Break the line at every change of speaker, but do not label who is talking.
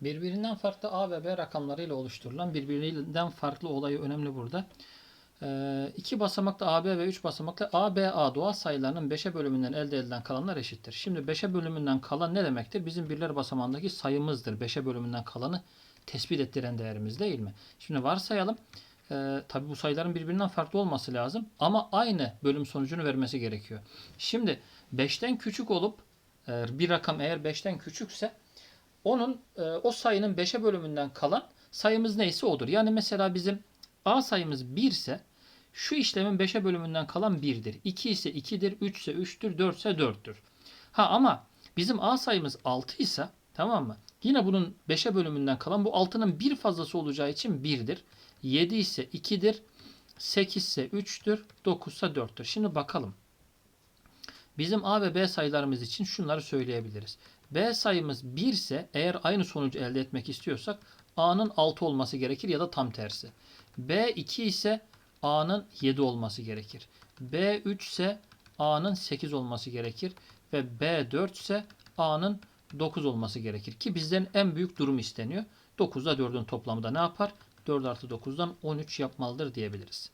Birbirinden farklı A ve B rakamlarıyla oluşturulan birbirinden farklı olayı önemli burada. Ee, iki basamaklı AB ve 3 basamaklı ABA doğal sayılarının 5'e bölümünden elde edilen kalanlar eşittir. Şimdi 5'e bölümünden kalan ne demektir? Bizim birler basamağındaki sayımızdır. 5'e bölümünden kalanı tespit ettiren değerimiz değil mi? Şimdi varsayalım. Ee, tabi bu sayıların birbirinden farklı olması lazım. Ama aynı bölüm sonucunu vermesi gerekiyor. Şimdi 5'ten küçük olup e, bir rakam eğer 5'ten küçükse onun e, o sayının 5'e bölümünden kalan sayımız neyse odur. Yani mesela bizim A sayımız 1 ise şu işlemin 5'e bölümünden kalan 1'dir. 2 ise 2'dir, 3 ise 3'tür, 4 ise 4'tür. Ha ama bizim A sayımız 6 ise tamam mı? Yine bunun 5'e bölümünden kalan bu 6'nın bir fazlası olacağı için 1'dir. 7 ise 2'dir. 8 ise 3'tür. 9 ise 4'tür. Şimdi bakalım. Bizim A ve B sayılarımız için şunları söyleyebiliriz. B sayımız 1 ise eğer aynı sonucu elde etmek istiyorsak A'nın 6 olması gerekir ya da tam tersi. B 2 ise A'nın 7 olması gerekir. B 3 ise A'nın 8 olması gerekir. Ve B 4 ise A'nın 9 olması gerekir. Ki bizden en büyük durum isteniyor. 9 ile 4'ün toplamı da ne yapar? 4 artı 9'dan 13 yapmalıdır diyebiliriz.